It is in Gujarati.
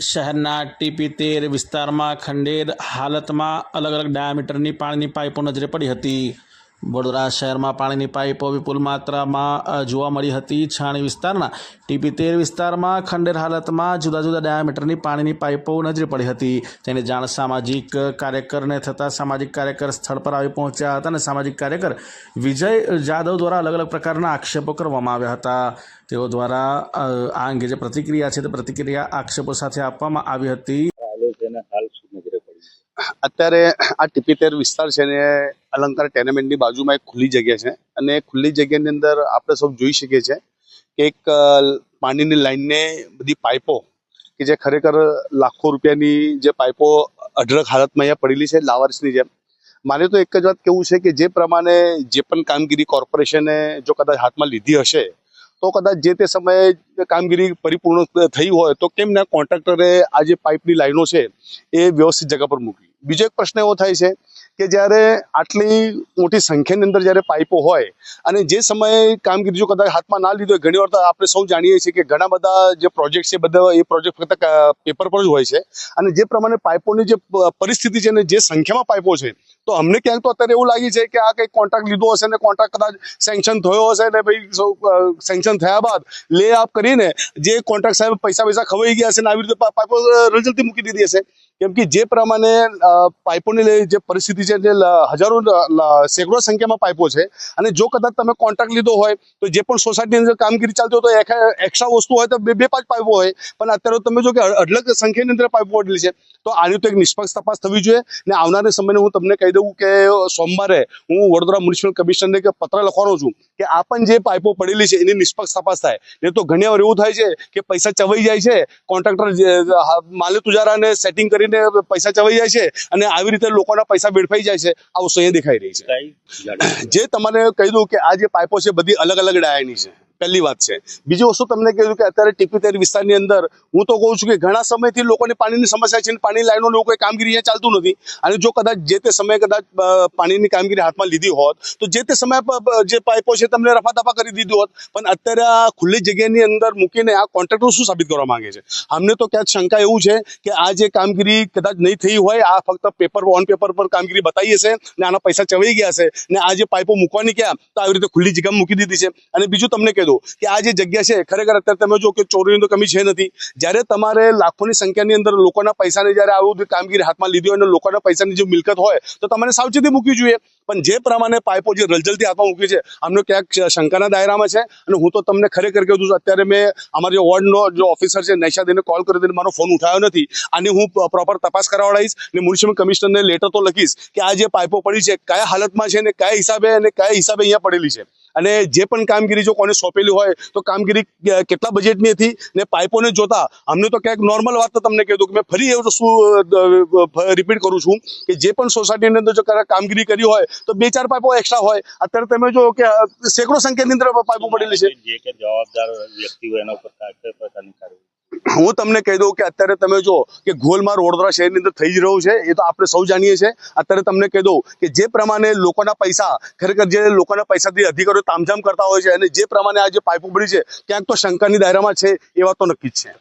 શહેરના ટીપી તેર વિસ્તારમાં ખંડેર હાલતમાં અલગ અલગ ડાયામીટરની પાણીની પાઇપો નજરે પડી હતી. વડોદરા શહેરમાં પાણીની પાઇપો વિપુલ માત્રામાં જોવા મળી હતી. છાણી વિસ્તારના ટીપી તેર વિસ્તારમાં ખંડેર હાલતમાં જુદા જુદા ડાયામીટરની પાણીની પાઇપો નજરે પડી હતી. તેની જાણ સામાજિક કાર્યકરને થતાં સામાજિક કાર્યકર સ્થળ પર આવી પહોંચ્યા હતા અને સામાજિક કાર્યકર વિજય જાદવ દ્વારા અલગ અલગ પ્રકારના આક્ષેપો કરવામાં આવ્યા હતા. તેઓ દ્વારા આ અંગે જે પ્રતિક્રિયા છે તે પ્રતિક્રિયા આક્ષેપો સાથે આપવામાં આવી હતી ચાલે છે અને હાલ શું નજરે પડી અત્યારે આ ટીપીતેર વિસ્તાર છે ને અલંકાર ટેનામેન્ટની બાજુમાં એક ખુલ્લી જગ્યા છે. અને ખુલ્લી જગ્યાની અંદર આપણે સૌ જોઈ શકીએ છીએ કે એક પાણીની લાઈનને બધી પાઇપો કે જે ખરેખર લાખો રૂપિયાની જે પાઇપો અઢળક હાલતમાં અહીંયા પડેલી છે લાવર્સની જેમ. મારે તો એક જ વાત કેવું છે કે જે પ્રમાણે જે પણ કામગીરી કોર્પોરેશને જો કદાચ હાથમાં લીધી હશે, તો કદાચ જે તે સમયે કામગીરી પરિપૂર્ણ થઈ હોય તો કેમ ના કોન્ટ્રાક્ટરે આ જે પાઇપની લાઈનો છે એ વ્યવસ્થિત જગ્યા પર મૂકી બીજો એક પ્રશ્ન એવો થાય છે કે જ્યારે આટલી મોટી સંખ્યાની અંદર જ્યારે પાઇપો હોય અને જે સમયે કામગીરી જો કદાચ હાથમાં ના લીધો હોય ઘણી વાર આપણે સૌ જાણીએ છીએ કે ઘણા બધા જે પ્રોજેક્ટ છે બધા એ પ્રોજેક્ટ ફક્ત પેપર પર જ હોય છે. અને જે પ્રમાણે પાઇપોની જે પરિસ્થિતિ છે અને જે સંખ્યામાં પાઇપો છે, તો અમને ક્યાંક તો અત્યારે એવું લાગે છે કે આ કંઈક કોન્ટ્રાક્ટ લીધો હશે ને કોન્ટ્રાક્ટ કદાચ સેન્કશન થયો હશે ને ભાઈ સેન્કશન થયા બાદ લે આપ કરીને જે કોન્ટ્રાક્ટ સાહેબ પૈસા પૈસા ખવાઈ ગયા હશે ને આવી રીતે પાઇપો રજલતી મૂકી દીધી હશે. કેમ કે જે પ્રમાણે પાઇપોની લઈ જે પરિસ્થિતિ છે જે લ- હજારો સેંકડો સંખ્યામાં પાઇપો છે. અને જો કદાચ તમે કોન્ટ્રાક્ટ લીધો હોય, તો જે પણ સોસાયટીની અંદર કામગીરી ચાલતી હોય, તો એક્સ્ટ્રા વસ્તુ હોય તો બે બે, પાંચ પાઇપો હોય. પણ અત્યારે તમે જો કે અઢળક સંખ્યાની અંદર પાઇપો પડેલી છે, તો આની તો એક નિષ્પક્ષ તપાસ થવી જોઈએ. ને આવનારા સમયને હું તમને કહી દઉં કે સોમવારે હું વડોદરા મ્યુનિસિપલ કમિશનરને પત્ર લખવાનો છું કે આ પણ જે પાઇપો પડેલી છે, એની નિષ્પક્ષ તપાસ થાય. એ તો ઘણી વાર એવું થાય છે કે પૈસા ચવાઈ જાય છે કોન્ટ્રાક્ટર માલે તુજારાને સેટિંગ કરીને પૈસા ચવાઈ જાય છે અને આવી રીતે લોકોના પૈસા વેડફાઈ જાય છે આ વસ્તુ અહીંયા દેખાઈ રહી છે. જે તમારે કહી દઉં કે આ જે પાઇપો છે બધી અલગ અલગ ડાયાની છે. પહેલી વાત છે. બીજી વસ્તુ તમને કહ્યું કે અત્યારે ટીપીતેર વિસ્તારની અંદર હું તો કહું છું કે ઘણા સમયથી લોકોની પાણીની સમસ્યા છે અને પાણી લાઈનો લોકો કામગીરી અહીંયા ચાલતું નથી. અને જો કદાચ જે તે સમયે કદાચ પાણીની કામગીરી હાથમાં લીધી હોત, તો જે તે સમયે જે પાઇપો છે તમને રફાદફા કરી દીધી હોત. પણ અત્યારે આ ખુલ્લી જગ્યાની અંદર મૂકીને આ કોન્ટ્રાક્ટર શું સાબિત કરવા માંગે છે? અમને તો ક્યાંક શંકા એવું છે કે આ જે કામગીરી કદાચ નહીં થઈ હોય, આ ફક્ત પેપર, ઓન પેપર પર કામગીરી બતાવી હશે ને આના પૈસા ચવાઈ ગયા છે ને આ જે પાઇપો મૂકવાની ક્યાં? તો આવી રીતે ખુલ્લી જગ્યામાં મૂકી દીધી છે. અને બીજું તમને કહી દઉં કે આ જે જગ્યા છે, ખરેખર અત્યારે તમે જો કે ચોરીની તો કમી છે નથી. જ્યારે તમારે લાખોની સંખ્યાની અંદર લોકોના પૈસાની જ્યારે આવું કામગીરી હાથમાં લીધી હોય અને લોકોના પૈસાની જે મિલકત હોય, તો તમારે સાવચેતી મૂકવી જોઈએ. પણ જે પ્રમાણે પાઇપો જે રલજલથી હાથમાં મૂકી છે અમને ક્યાંક શંકાના દાયરામાં છે. અને હું તો તમને ખરેખર કહું છું, અત્યારે મેં અમારા જે વોર્ડનો જે ઓફિસર છે નૈશાદીને કોલ કરી દઈને મારો ફોન ઉઠાવ્યો નથી. આની હું પ્રોપર તપાસ કરાવડાવીશ ને મ્યુનિસિપલ કમિશનરને લેટર તો લખીશ કે આ જે પાઇપો પડી છે, કયા હાલતમાં છે ને કયા હિસાબે અને કયા હિસાબે અહીંયા પડેલી છે. અને જે પણ કામગીરી જો કોને સોંપેલી હોય, તો કામગીરી કેટલા બજેટની હતી ને પાઇપોને જોતા, અમને તો ક્યાંક નોર્મલ વાત તો તમને કહી દઉં કે મેં ફરી એવું શું રિપીટ કરું છું કે જે પણ સોસાયટીની અંદર જો કામગીરી કરી હોય, તો બે ચાર પાઇપો એક્સ્ટ્રા હોય. અત્યારે તમે જો કે સેંકડો સંખ્યાની અંદર પાઇપો પડેલી છે. જે કે જવાબદાર વ્યક્તિ હોય એના ઉપર હું તમને કહી દઉં કે અત્યારે તમે જો કે ગોલમાર વડોદરા શહેરની અંદર થઈ જ રહ્યું છે, એ તો આપણે સૌ જાણીએ છીએ. અત્યારે તમને કહી દઉં કે જે પ્રમાણે લોકોના પૈસા, ખરેખર જે લોકોના પૈસાથી અધિકારીઓ તામઝામ કરતા હોય છે અને જે પ્રમાણે આ જે પાઇપો પડી છે, ક્યાંક તો શંકાની દાયરામાં છે, એ વાત તો નક્કી જ છે.